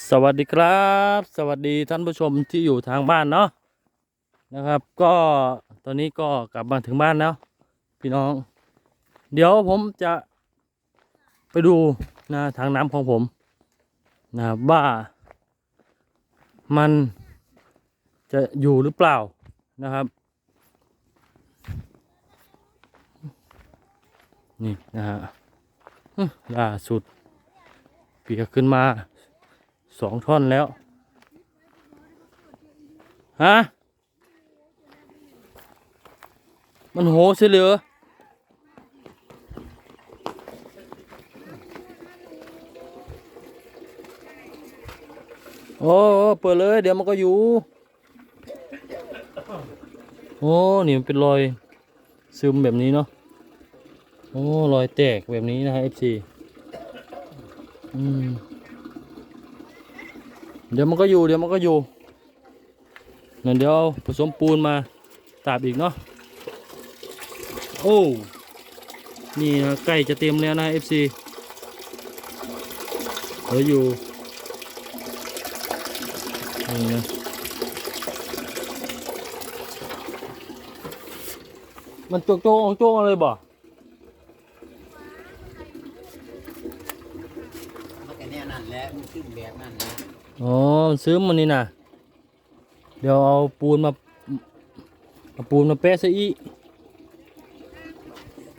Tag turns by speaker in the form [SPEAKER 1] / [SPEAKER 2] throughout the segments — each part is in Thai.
[SPEAKER 1] สวัสดีครับ สวัสดีท่านผู้ชมที่อยู่ทางบ้านเนาะนะครับ ก็ตอนนี้ก็กลับมาถึงบ้านแล้ว พี่น้อง เดี๋ยวผมจะไปดูนะทางน้ำของผมนะว่ามันจะอยู่หรือเปล่านะครับ นี่นะฮะล่าสุดเปียกขึ้นมา สองท่อนแล้ว ฮะ มันโหเสียเหลือ โอ้เปิดเลย เดี๋ยวมันก็อยู่ โอ้ นี่มันเป็นรอยซึมแบบนี้เนาะ โอ้ รอยแตกแบบนี้นะฮะ FC อืม เดี๋ยวมันก็อยู่ เดี๋ยวมันก็อยู่นั่นเดี๋ยวผสมปูนมาตาบอีกเนาะ โอ้ นี่นะใกล้จะเต็มแล้วนะ FC เหลืออยู่ นี่นะมันโจกโจกโจกอะไรบ่
[SPEAKER 2] มันก็แน่นั่นแหละมันขึ้นแบบนั่นนะ
[SPEAKER 1] อ๋อซื้อมันนี่นะเดี๋ยวเอาปูนมาเอาปูนมาแปะซะอีก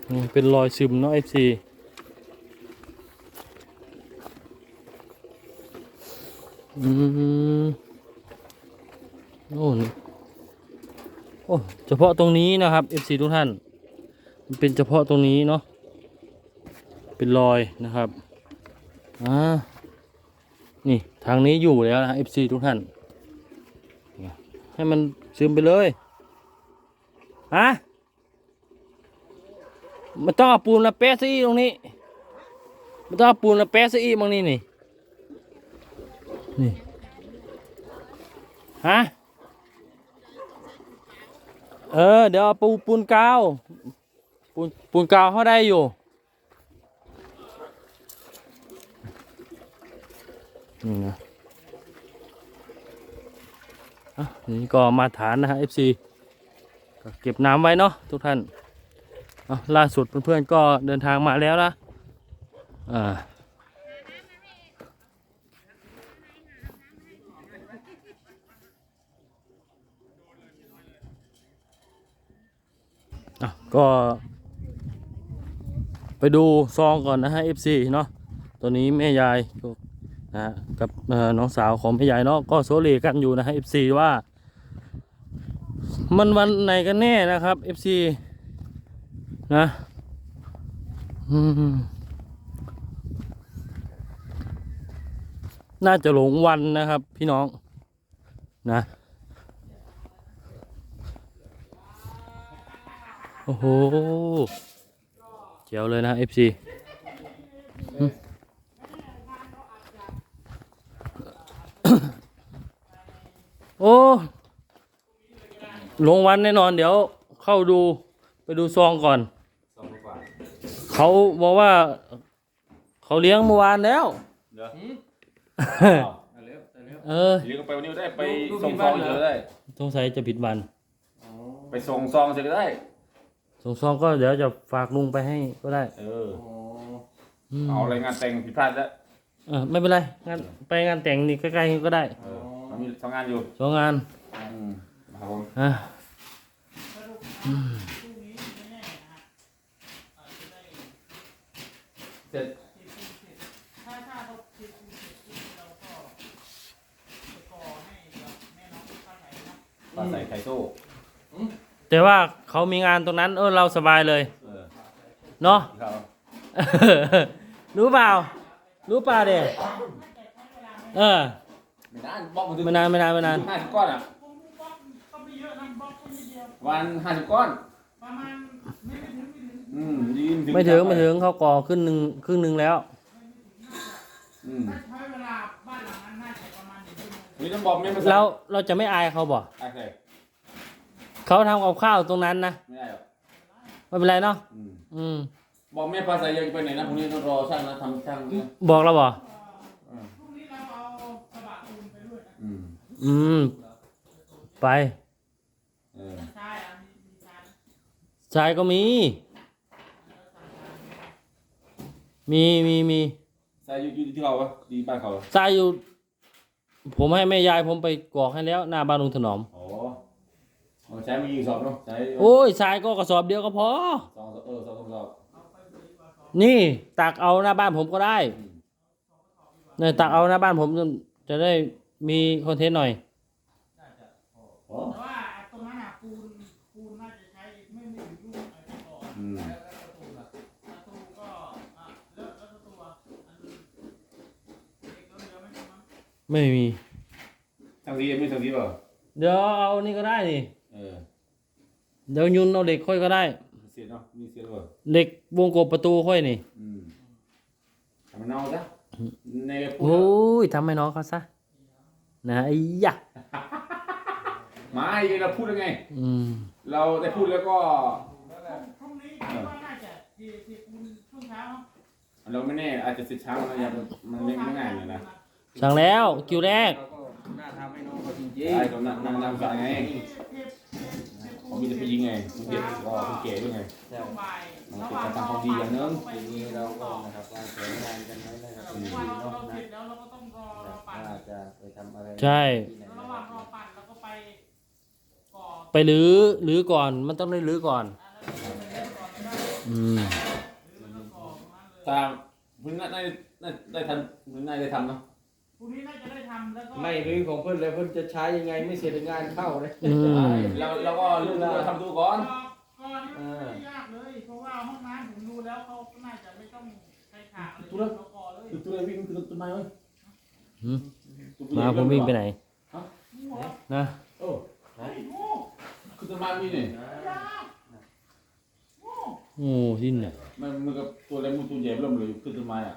[SPEAKER 1] อืมเป็นรอยซึมเนาะ FC อืมโอ้โอ้เฉพาะตรงนี้นะครับ FC ทุกท่าน มันเป็นเฉพาะตรงนี้เนาะเป็นรอยนะครับอ่า นี่ทางนี้อยู่แล้วนะ FC ทุกท่าน ให้มันซึมไปเลยฮะมันต้องเอาปูนมาแปะซะอีตรงนี้มันต้องเอาปูนมาแปะซะอีตรงนี้นี่นี่ฮะเออเดี๋ยวเอาปูปูนกาวปูนปูนกาวเขาได้อยู่ นี่นะอะนี่ก็มาฐานนะฮะ FC ก็เก็บน้ำไว้เนาะทุกท่านอะล่าสุดเพื่อนๆก็เดินทางมาแล้วนะอ่าก็ไปดูซองก่อนนะฮะ FC เนาะตัวนี้แม่ยายก็นะฮะ กับน้องสาวของพี่ใหญ่เนาะก็โซเลกันอยู่นะฮะ FC ว่า มันวันไหนกันแน่นะครับ FC นะอืมน่าจะหลงวันนะครับ พี่น้องนะ โอ้โหเจ๋วเลยนะ FC โอ้ลงวันแน่นอน เดี๋ยวเข้าดูไปดูซองก่อน
[SPEAKER 3] สองกว่า
[SPEAKER 1] เขาบอกว่า เขาเลี้ยงเมื่อวานแล้ว
[SPEAKER 3] เดี๋ยว
[SPEAKER 1] เออ
[SPEAKER 3] เลี้ยงไปวันนี้ก็ได้ไป
[SPEAKER 1] ลูก
[SPEAKER 3] ส่ง
[SPEAKER 1] ที่
[SPEAKER 3] ซ
[SPEAKER 1] บ้า
[SPEAKER 3] อนง
[SPEAKER 1] เหรอ
[SPEAKER 3] เฉยๆได้
[SPEAKER 1] สงสัยจะผิดวัน
[SPEAKER 3] ไปส่งซองเฉยๆได้
[SPEAKER 1] ส่งซองก็เดี๋ยวจะฝากลุงไปให้ก็ได้
[SPEAKER 3] เออ
[SPEAKER 1] ม
[SPEAKER 3] เอาอะไรงานแต่งผิดพลาดแล้ว
[SPEAKER 1] เออไม่เป็นไร งานไปงานแต่งนี่ใกล้ๆก็ได้
[SPEAKER 3] เออ มันมีทำงานอยู่
[SPEAKER 1] สองงาน
[SPEAKER 3] อืมครับผม
[SPEAKER 1] อะ
[SPEAKER 3] เสร็จปลาใส่ไข่โซ่
[SPEAKER 1] แต่ว่าเขามีงานตรงนั้น เออเราสบายเลย
[SPEAKER 3] เออ
[SPEAKER 1] เนาะ
[SPEAKER 3] ครับ
[SPEAKER 1] รู้เปล่า รู้เปล่าเด็เออ
[SPEAKER 3] ไม่นานบอกมันถึง
[SPEAKER 1] ไม่นานไม่นานไม่นาน
[SPEAKER 3] ห้าสิบก้อนอะวันห้าสิบก้อนอืมยืน
[SPEAKER 1] ไม่ถึงไม่ถึงเขาก่อขึ้นหนึ่งครึ่งหนึ่งแล้ว
[SPEAKER 3] อืมนี่ต้องบอกไม่มา
[SPEAKER 1] เราเราจะไม่อายเขาบ่
[SPEAKER 3] โอเค
[SPEAKER 1] เขาทำกับข้าวตรงนั้นนะ
[SPEAKER 3] ไม่ได้หรอก
[SPEAKER 1] ไม่เป็นไรเนาะ
[SPEAKER 3] อืม
[SPEAKER 1] อืม
[SPEAKER 3] บอกแม่ภาษายังไปไหนนะพรุ่งนี้ต้องรอช่างนะทำช่างนะ
[SPEAKER 1] บอกเราบ่
[SPEAKER 3] อืม
[SPEAKER 1] อืม ไป
[SPEAKER 3] เออ
[SPEAKER 1] ชายก็มี มีมีมี
[SPEAKER 3] ใส่อยู่อยู่ที่เขาปะดีบ้านเขา
[SPEAKER 1] ชายอยู่ ผมให้แม่ยายผมไปกรอกให้แล้ว หน้าบ้านลุงถนอม
[SPEAKER 3] อ๋อเอาใช้มีสอบเนาะใช้
[SPEAKER 1] โอ้ยชายก็กระสอบเดียวก็พอ
[SPEAKER 3] สองเออสองสอบ
[SPEAKER 1] นี่ ตักเอาหน้าบ้านผมก็ได้เนี่ยตักเอาหน้าบ้านผมจะจะได้ มีคอนเทนต์หน่อย
[SPEAKER 3] อ๋อ
[SPEAKER 4] แต่ว่าตรงนั้นอะปูนปูนน่าจะใช้ไม่ไม่ถึงลูกไอ้ก่อน
[SPEAKER 3] อืม
[SPEAKER 4] ประตูก็อะแล้วแล้วประตูอะอันนี้เด็กก็เหลือไม่ใช่มั้ง
[SPEAKER 1] ไม่มี
[SPEAKER 3] ทางดีไม่ทางดีเปล่า
[SPEAKER 1] เดี๋ยวเอานี่ก็ได้นี่
[SPEAKER 3] เออ
[SPEAKER 1] เดี๋ยวยุนเอาเหล็กค่อยก็ได้
[SPEAKER 3] เสียเนาะมีเสียด้วย
[SPEAKER 1] เหล็กวงกบประตูค่อยนี่
[SPEAKER 3] อืมทำมันเน่าซะในพูด
[SPEAKER 1] โอ้ยทำให้น้องเขาซะ นะไอ้ยะ
[SPEAKER 3] มาไอ้เราพูดยังไง
[SPEAKER 1] อืม
[SPEAKER 3] เราได้พูดแล้วก็
[SPEAKER 4] พรุ่งนี้คิดว่าน่าจะที่ที่ปูนช่วงเช้าเนาะ
[SPEAKER 3] เราไม่แน่อาจจะเสร็จช้ามันยังมันไม่ไม่ง่ายเลยนะ
[SPEAKER 1] สั่งแล้วคิวแรก
[SPEAKER 2] เราก็น่าทำให้น้องเขาจริง
[SPEAKER 3] ใช่ตรงนั้นนั่งนั่งฟังไง
[SPEAKER 4] ที่ที่ที่ปู
[SPEAKER 3] เขามีแต่ผู้หญิงไงผู้เด็กก็ผู้แก่ด้วยไง
[SPEAKER 2] ๆใช่
[SPEAKER 4] ช่วงบ่าย
[SPEAKER 3] มัน
[SPEAKER 4] ระห
[SPEAKER 3] เป็น
[SPEAKER 4] ว่าง
[SPEAKER 3] การ
[SPEAKER 4] รอ
[SPEAKER 3] ทำความดีอย่างหนึง
[SPEAKER 4] ไป
[SPEAKER 2] ทีนี้เราก็นะครับวางแผนงานกันไว้นะครับ
[SPEAKER 4] เพราะว่า เราเราเสร็จแล้วเราก็ต้องรอรอปั่น
[SPEAKER 2] ว่าจะไปทำอะไร
[SPEAKER 1] ใช่
[SPEAKER 2] ที่ไหน
[SPEAKER 4] ระหว่างรอปั่นเราก็ไปก่อ
[SPEAKER 1] ไปรื้อรื้อก่อนมันต้องได้รื้อก่อนอืม
[SPEAKER 3] ตามคุณน่าได้ได้ได้ทำคุณน่าได้ทำเนาะ
[SPEAKER 4] พรุ่งนี้น่าจะได้ทำแล้วก็
[SPEAKER 2] ไม่รื้อของเพื่อนเลยเพื่อนจะใช้ยังไงไม่เสร็จงานเข้าเลย
[SPEAKER 1] อืม
[SPEAKER 3] เราเราก็เรื่องเราทำดูก่อน
[SPEAKER 4] ก่อนนี่ไม่ได้ยากเลย เพราะว่าห้องน้ำผมดูแล้วเขาน่าจะไม่ต้องใช้ขาเลยเขาก่อเลย
[SPEAKER 3] ตัวอะไรวิ่งคือต้นไม้ไหม
[SPEAKER 1] หื มมาผมวิ่งไปไหน
[SPEAKER 4] งูเหรอ
[SPEAKER 1] นะ
[SPEAKER 3] โอ้
[SPEAKER 4] เฮ้ยงู
[SPEAKER 3] คือต้นไม้มีนี่
[SPEAKER 4] ยางู
[SPEAKER 1] โอ้ที่ไหน
[SPEAKER 3] มันมันกับตัวอะไรมันตัวใหญ่เริ่มเลยคือต้นไม้อะ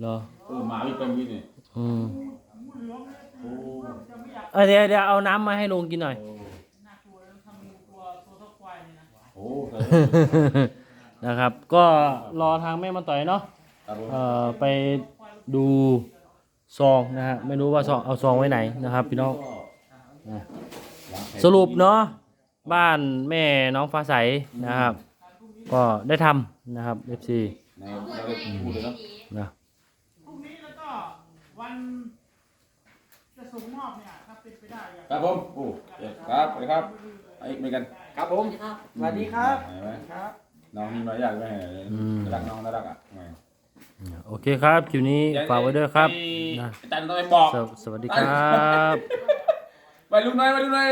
[SPEAKER 1] เหรอ
[SPEAKER 3] เออหมาวิ่งไปมีนี่
[SPEAKER 1] อืม
[SPEAKER 4] งูเหลือมเลยจะไม่อยาก
[SPEAKER 1] เอ้ยเดี๋ยวเดี๋ยวเอาน้ำมาให้ลุงกินหน่อย
[SPEAKER 3] โอ้
[SPEAKER 4] น่ากลัวแล้วทำงูตัวตัวเท่าควายนี่นะ
[SPEAKER 3] โหใส่
[SPEAKER 1] นะครับ ก็รอทางแม่มาต่อยเนาะ
[SPEAKER 3] ครับผม
[SPEAKER 1] เอ่อไปดู ซองนะฮะไม่รู้ว่าซองเอาซองไว้ไหนนะครับพี่น้องนะ
[SPEAKER 3] วางแผน
[SPEAKER 1] สรุปเนาะบ้านแม่น้องฟ้าใสนะครับ ก็ได้ทำนะครับ FC
[SPEAKER 3] ในเราได้พูดเลยเนาะ
[SPEAKER 1] นะ
[SPEAKER 4] พรุ่งนี้แล้วก็วันจะส่งมอบเนี่ยถ้าเป็นไปได้อยาก
[SPEAKER 3] ครับผมโอ้เดี๋ยวครับสวัสดีครับไอ้เหมือนกัน
[SPEAKER 2] ครับผม สวัสดีครับ
[SPEAKER 3] เห็นไหม
[SPEAKER 2] ครับ
[SPEAKER 3] น้องนี่มายากไหมรักน้องน่ารักอะไง
[SPEAKER 1] โอเคครับคลิปนี้ฝากไว้ด้วยครับนะ
[SPEAKER 3] อาจารย์ต้องไปบอก
[SPEAKER 1] สวสวัสดีครับ
[SPEAKER 3] ไปลุงน้อยไปลุงน้อย